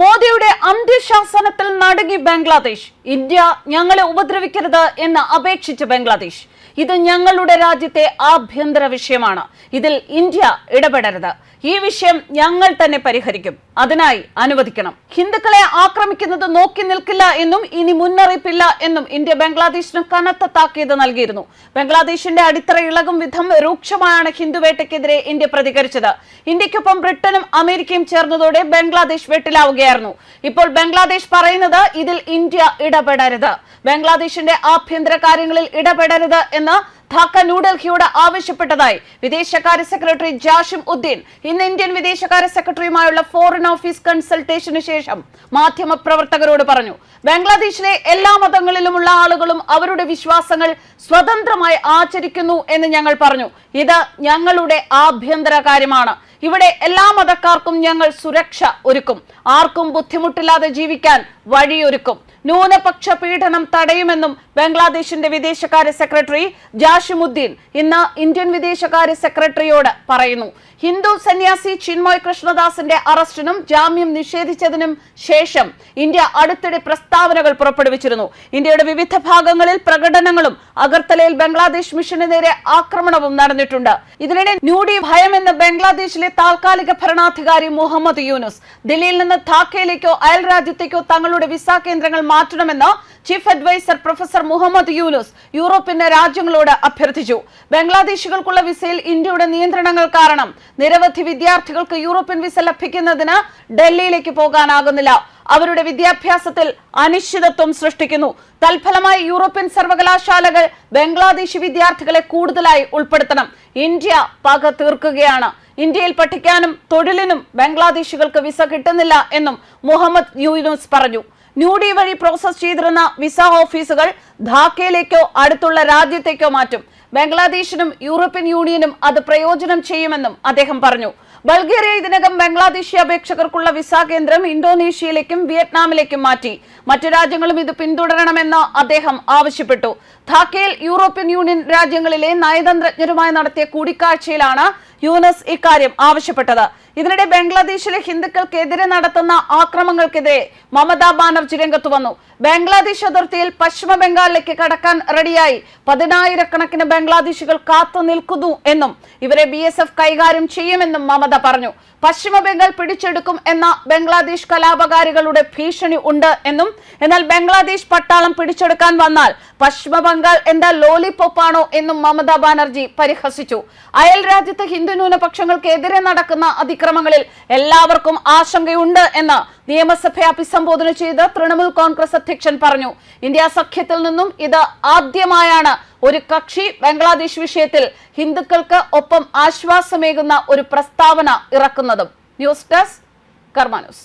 മോദിയുടെ അന്ത്യശാസനത്തിൽ നടുങ്ങി ബംഗ്ലാദേശ്. ഇന്ത്യ ഞങ്ങളെ ഉപദ്രവിക്കരുത് എന്ന് അപേക്ഷിച്ച് ബംഗ്ലാദേശ്. ഇത് ഞങ്ങളുടെ രാജ്യത്തെ ആഭ്യന്തര വിഷയമാണ്. ഇതിൽ ഇന്ത്യ ഇടപെടരുത്. ഈ വിഷയം ഞങ്ങൾ തന്നെ പരിഹരിക്കും. അതിനായി അനുവദിക്കണം. ഹിന്ദുക്കളെ ആക്രമിക്കുന്നത് നോക്കി നിൽക്കില്ല എന്നും ഇനി മുന്നറിയിപ്പില്ല എന്നും ഇന്ത്യ ബംഗ്ലാദേശിന് കനത്ത താക്കീത് നൽകിയിരുന്നു. ബംഗ്ലാദേശിന്റെ അടിത്തറ ഇളകും വിധം രൂക്ഷമായാണ് ഹിന്ദുവേട്ടയ്ക്കെതിരെ ഇന്ത്യ പ്രതികരിച്ചത്. ഇന്ത്യക്കൊപ്പം ബ്രിട്ടനും അമേരിക്കയും ചേർന്നതോടെ ബംഗ്ലാദേശ് വെട്ടിലാവുകയായിരുന്നു ഇപ്പോൾ ബംഗ്ലാദേശ് പറയുന്നത് ഇതിൽ ഇന്ത്യ ഇടപെടരുത്. ബംഗ്ലാദേശിന്റെ ആഭ്യന്തര കാര്യങ്ങളിൽ ഇടപെടരുത് എന്ന് ധാക്ക ന്യൂഡൽഹിയോട് ആവശ്യപ്പെട്ടതായി വിദേശകാര്യ സെക്രട്ടറി ജാഷിം ഉദ്ദീൻ. ഇന്ന് ഇന്ത്യൻ വിദേശകാര്യ സെക്രട്ടറിയുമായുള്ള ഫോറിൻ ഓഫീസ് കൺസൾട്ടേഷന് ശേഷം മാധ്യമ പ്രവർത്തകരോട് പറഞ്ഞു. ബംഗ്ലാദേശിലെ എല്ലാ മതങ്ങളിലുമുള്ള ആളുകളും അവരുടെ വിശ്വാസങ്ങൾ സ്വതന്ത്രമായി ആചരിക്കുന്നു എന്ന് ഞങ്ങൾ പറഞ്ഞു. ഇത് ഞങ്ങളുടെ ആഭ്യന്തര കാര്യമാണ്. ഇവിടെ എല്ലാ മതക്കാർക്കും ഞങ്ങൾ സുരക്ഷ ഒരുക്കും. ആർക്കും ബുദ്ധിമുട്ടില്ലാതെ ജീവിക്കാൻ വഴിയൊരുക്കും. ന്യൂനപക്ഷ പീഡനം തടയുമെന്നും ബംഗ്ലാദേശിന്റെ വിദേശകാര്യ സെക്രട്ടറി ജാഷിമുദ്ദീൻ ഇന്ന് ഇന്ത്യൻ വിദേശകാര്യ സെക്രട്ടറിയോട് പറയുന്നു. ഹിന്ദു സന്യാസി ചിന്മോയ് കൃഷ്ണദാസിന്റെ അറസ്റ്റിനും ജാമ്യം നിഷേധിച്ചതിനും ശേഷം ഇന്ത്യ അടുത്തിടെ പ്രസ്താവനകൾ പുറപ്പെടുവിച്ചിരുന്നു. ഇന്ത്യയുടെ വിവിധ ഭാഗങ്ങളിൽ പ്രകടനങ്ങളും അഗർത്തലയിൽ ബംഗ്ലാദേശ് മിഷന് നേരെ ആക്രമണവും നടന്നിട്ടുണ്ട്. ഇതിനിടെ ന്യൂഡി ഭയമെന്ന് ബംഗ്ലാദേശിലെ താൽക്കാലിക ഭരണാധികാരി മുഹമ്മദ് യൂനുസ് ദില്ലിയിൽ നിന്ന് ധാക്കയിലേക്കോ അയൽ രാജ്യത്തേക്കോ തങ്ങളുടെ വിസ കേന്ദ്രങ്ങൾ മാറ്റണമെന്ന് chief adviser professor Muhammad Yunus European രാജ്യങ്ങളോട് അഭ്യർത്ഥിച്ചു. ബംഗ്ലാദേശികൾക്കുള്ള വിസയിൽ ഇന്ത്യയുടെ നിയന്ത്രണങ്ങൾ കാരണം നിരവധി വിദ്യാർത്ഥികൾക്ക് യൂറോപ്യൻ വിസ ലഭിക്കുന്നതിന് ഡൽഹിയിലേക്ക് പോകാനാകുന്നില്ല. അവരുടെ വിദ്യാഭ്യാസത്തിൽ അനിശ്ചിതത്വം സൃഷ്ടിക്കുന്നു. തൽഫലമായി യൂറോപ്യൻ സർവകലാശാലകൾ ബംഗ്ലാദേശി വിദ്യാർത്ഥികളെ കൂടുതലായി ഉൾപ്പെടുത്തണം. ഇന്ത്യ പക തീർക്കുകയാണ്. ഇന്ത്യയിൽ പഠിക്കാനും തൊഴിലിനും ബംഗ്ലാദേശികൾക്ക് വിസ കിട്ടുന്നില്ല എന്നും മുഹമ്മദ് യൂനുസ് പറഞ്ഞു. ന്യൂഡി വഴി പ്രോസസ് ചെയ്തിരുന്ന വിസ ഓഫീസുകൾ ധാക്കയിലേക്കോ അടുത്തുള്ള രാജ്യത്തേക്കോ മാറ്റും. ബംഗ്ലാദേശിനും യൂറോപ്യൻ യൂണിയനും അത് പ്രയോജനം ചെയ്യുമെന്നും അദ്ദേഹം പറഞ്ഞു. ബൾഗേറിയ ഇതിനകം ബംഗ്ലാദേശി അപേക്ഷകർക്കുള്ള വിസ കേന്ദ്രം ഇന്തോനേഷ്യയിലേക്കും വിയറ്റ്നാമിലേക്കും മാറ്റി. മറ്റു രാജ്യങ്ങളും ഇത് പിന്തുടരണമെന്ന് അദ്ദേഹം ആവശ്യപ്പെട്ടു. ധാക്കയിൽ യൂറോപ്യൻ യൂണിയൻ രാജ്യങ്ങളിലെ നയതന്ത്രജ്ഞരുമായി നടത്തിയ കൂടിക്കാഴ്ചയിലാണ് യൂനസ് ഇക്കാര്യം ആവശ്യപ്പെട്ടത്. ഇതിനിടെ ബംഗ്ലാദേശിലെ ഹിന്ദുക്കൾക്കെതിരെ നടത്തുന്ന ആക്രമങ്ങൾക്കെതിരെ മമതാ ബാനർജി രംഗത്തു വന്നു. ബംഗ്ലാദേശ് അതിർത്തിയിൽ പശ്ചിമ ബംഗാളിലേക്ക് കടക്കാൻ റെഡിയായി. പതിനായിരക്കണക്കിന് ബംഗ്ലാദേശികൾ കാത്തു നിൽക്കുന്നു എന്നും ഇവരെ ബി കൈകാര്യം ചെയ്യുമെന്നും മമത പറഞ്ഞു. പശ്ചിമ ബംഗാൾ പിടിച്ചെടുക്കും എന്ന ബംഗ്ലാദേശ് കലാപകാരികളുടെ ഭീഷണി ഉണ്ട് എന്നും എന്നാൽ ബംഗ്ലാദേശ് പട്ടാളം പിടിച്ചെടുക്കാൻ വന്നാൽ പശ്ചിമ ബംഗാൾ എന്താ ലോലിപോപ്പാണോ എന്നും മമതാ ബാനർജി പരിഹസിച്ചു. അയൽ രാജ്യത്തെ ഹിന്ദു ന്യൂനപക്ഷങ്ങൾക്കെതിരെ നടക്കുന്ന അതിക്രമങ്ങളിൽ എല്ലാവർക്കും ആശങ്കയുണ്ട് എന്ന് നിയമസഭയെ അഭിസംബോധന ചെയ്ത് തൃണമൂൽ കോൺഗ്രസ് അധ്യക്ഷൻ പറഞ്ഞു. ഇന്ത്യ സഖ്യത്തിൽ നിന്നും ഇത് ആദ്യമായാണ്. ഒരു കക്ഷി ബംഗ്ലാദേശ് വിഷയത്തിൽ ഹിന്ദുക്കൾക്ക് ഒപ്പം ആശ്വാസമേകുന്ന ഒരു പ്രസ്താവന ഇറക്കുന്നതും. News desk Karma news.